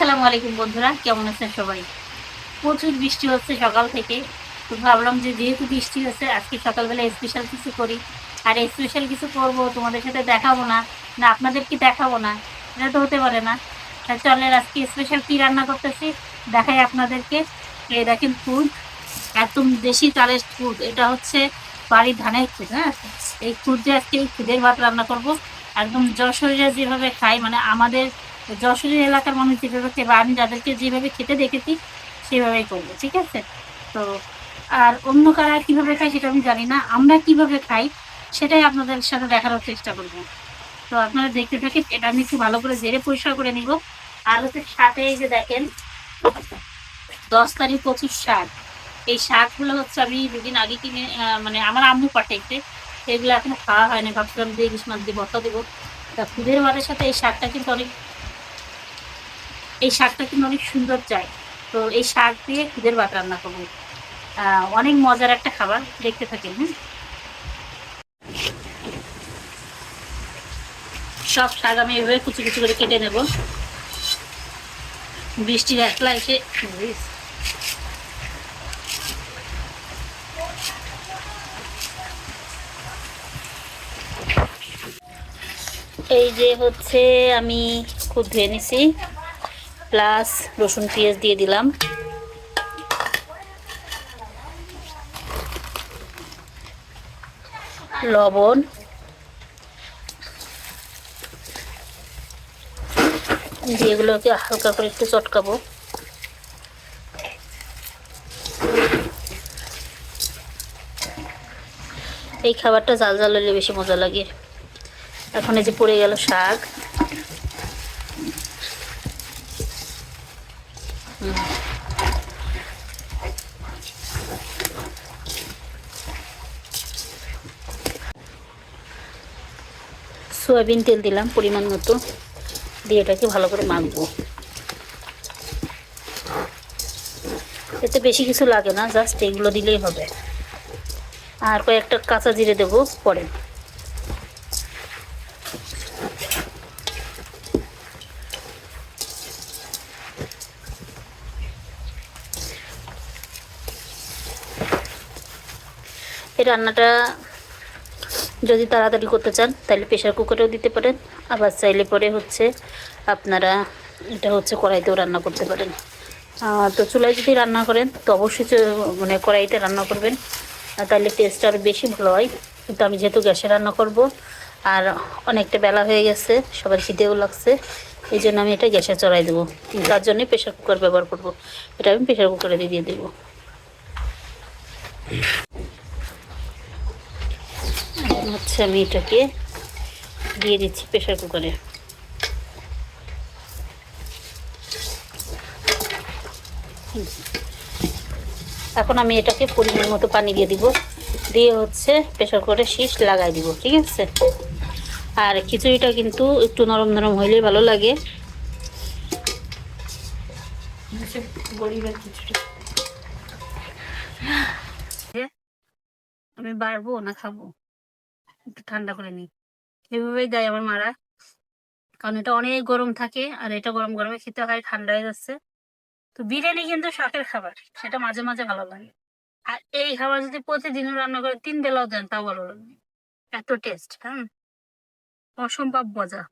আসসালামু আলাইকুম বন্ধুরা, কেমন আছেন সবাই? প্রচুর বৃষ্টি হচ্ছে সকাল থেকে। তো ভাবলাম যে যেহেতু বৃষ্টি হচ্ছে, আজকে সকালবেলা স্পেশাল কিছু করি। আর স্পেশাল কিছু করব, তোমাদের সাথে দেখাবো না না আপনাদেরকে দেখাবো না, এটা তো হতে পারে না। তা চলেন, আজকে স্পেশাল কি রান্না করতেছি, দেখাই আপনাদেরকে। এই দেখেন ফুড একদম দেশি চালের ফুড এটা হচ্ছে বাড়ির ধানের খুদ হ্যাঁ? এই খুদ দিয়ে আজকে এই খুদের ভাত রান্না করব। একদম যশোরে যেভাবে খাই মানে আমাদের যশোরের এলাকার মানুষ যেভাবে খেয়ে বা আমি যাদেরকে যেভাবে খেতে দেখেছি, সেভাবেই করব, ঠিক আছে? তো, আর অন্য কারা কীভাবে খায় সেটা আমি জানি না। আমরা কীভাবে খাই সেটাই আপনাদের সাথে দেখানোর চেষ্টা করব। তো আপনারা দেখতে থাকেন, এটা আমি একটু ভালো করে জেরে পরিষ্কার করে নিব। আর হচ্ছে সাথে এই যে দেখেন, দশ তারিখ প্রচুর শাক। এই শাকগুলো হচ্ছে আমি দুদিন আগে কিনে মানে আমার আম্মু পাঠাইতে এগুলো এখনও খাওয়া হয়নি ভাবছিলাম যে ইলিশ দিয়ে ভর্তা দেবো। তা খুদের ভাতের সাথে এই শাকটা কিন্তু অনেক এই শাকটা কিন্তু অনেক সুন্দর যায় তো এই শাক দিয়ে খুদের ভাত রান্না করব। অনেক মজার একটা খাবার, দেখতে থাকেন হ্যাঁ? সব শাক আমি এভাবে কুচি কুচি করে কেটে নেব। বৃষ্টির একলা এসে এই যে হচ্ছে আমি খুব ধুয়ে নিছি। প্লাস রসুন পেঁয়াজ দিয়ে দিলাম। লবণ। দিয়ে এগুলোকে হালকা করে একটু চটকাবো। এই খাবারটা জাল জাল হলে বেশি মজা লাগে। এখন এই যে পড়ে গেল শাক। সয়াবিন তেল দিলাম পরিমাণ মতো। দিয়ে এটাকে ভালো করে মাখবো। এতে বেশি কিছু লাগে না, জাস্ট এগুলো দিলেই হবে। আর কয়েকটা কাঁচা জিরে দেবো পরে। এই রান্নাটা যদি তাড়াতাড়ি করতে চান, তাহলে প্রেশার কুকারেও দিতে পারেন। আবার চাইলে পরে হচ্ছে আপনারা এটা হচ্ছে কড়াইতেও রান্না করতে পারেন। তো চুলায় যদি রান্না করেন, তো অবশ্যই মানে কড়াইতে রান্না করবেন। তাহলে টেস্ট আরও বেশি ভালো হয়। কিন্তু আমি যেহেতু গ্যাসে রান্না করব, আর অনেকটা বেলা হয়ে গেছে, সবার খিদেও লাগছে, এই জন্য আমি এটা গ্যাসে চড়াই দেবো। তার জন্যই প্রেশার কুকার ব্যবহার করব। এটা আমি প্রেশার কুকারে দিয়ে দেবো। হচ্ছে আমি এটাকে দিয়ে দিচ্ছি প্রেশার কুকারে। এখন আমি এটাকে পরিমাণ মতো পানি দিয়ে দিব। দিয়ে হচ্ছে প্রেশার কুকারে শীষ লাগাই দিব, ঠিক আছে? আর খিচুড়িটা কিন্তু একটু নরম নরম হইলে ভালো লাগে। আমি বাড়বো না, খাব। একটু ঠান্ডা করে নিই। এভাবেই দেয় আমার মারা। কারণ এটা অনেক গরম থাকে আর এটা গরম গরমে খেতে হয় ঠান্ডা হয়ে যাচ্ছে। তো বিরিয়ানি কিন্তু শখের খাবার, সেটা মাঝে মাঝে ভালো লাগে। আর এই খাবার যদি প্রতিদিনও রান্না করে তিন বেলাও দেন, তাও ভালো লাগবে এত টেস্ট হ্যাঁ? অসম্ভব মজা।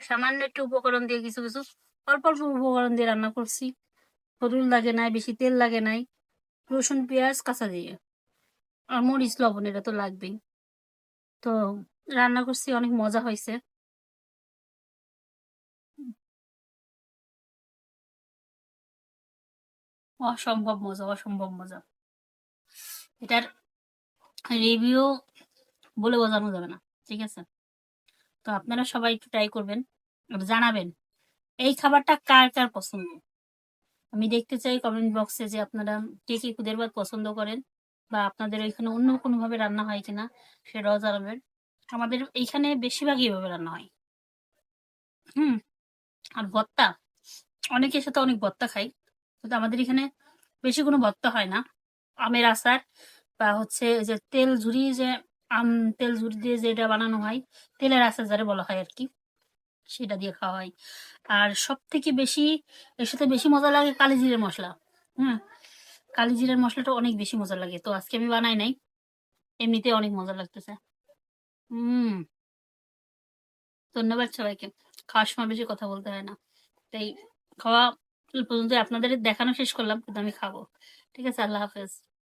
সামান্য একটু উপকরণ দিয়ে কিছু কিছু অল্প অল্প উপকরণ দিয়ে রান্না করছি। হলুদ লাগে নাই, বেশি তেল লাগে নাই। রসুন, পেঁয়াজ, কাঁচা দিয়ে। আর মরিচ লবণ এটা তো লাগবেই। তো রান্না করছি, অনেক মজা হয়েছে। অসম্ভব মজা অসম্ভব মজা। এটার রিভিউ বলে বোঝানো যাবে না, ঠিক আছে? তো আপনারা সবাই একটু ট্রাই করবেন জানাবেন, এই খাবারটা কার কার পছন্দ? আমি দেখতে চাই কমেন্ট বক্সে যে আপনারা কে কে কুদের পছন্দ করেন। বা আপনাদের ওইখানে অন্য কোনো ভাবে রান্না হয় কিনা সেটাও জানাবেন আমাদের এইখানে বেশিরভাগই এভাবে রান্না হয়। হুম, আর ভর্তা, অনেকের সাথে অনেক ভর্তা খাই, কিন্তু আমাদের এখানে বেশি কোনো ভর্তা হয় না। আমের আচার বা হচ্ছে যে তেল ঝুরি যে আম, তেল ঝুরি দিয়ে যেটা বানানো হয়, তেলের আচার যারে বলা হয় আর কি সেটা দিয়ে খাওয়া হয়। আর সব থেকে বেশি, এর সাথে বেশি মজা লাগে কালি জিরের মশলা। হুম কালি জিরার মশলাটা অনেক বেশি মজা লাগে। তো আজকে আমি বানাই নাই। এমনিতে অনেক মজা লাগতেছে। হুম ধন্যবাদ সবাইকে। খাওয়ার সময় বেশি কথা বলতে হয় না। তাই খাওয়া পর্যন্ত আপনাদের দেখানো শেষ করলাম, কিন্তু আমি খাব। ঠিক আছে, আল্লাহ হাফেজ।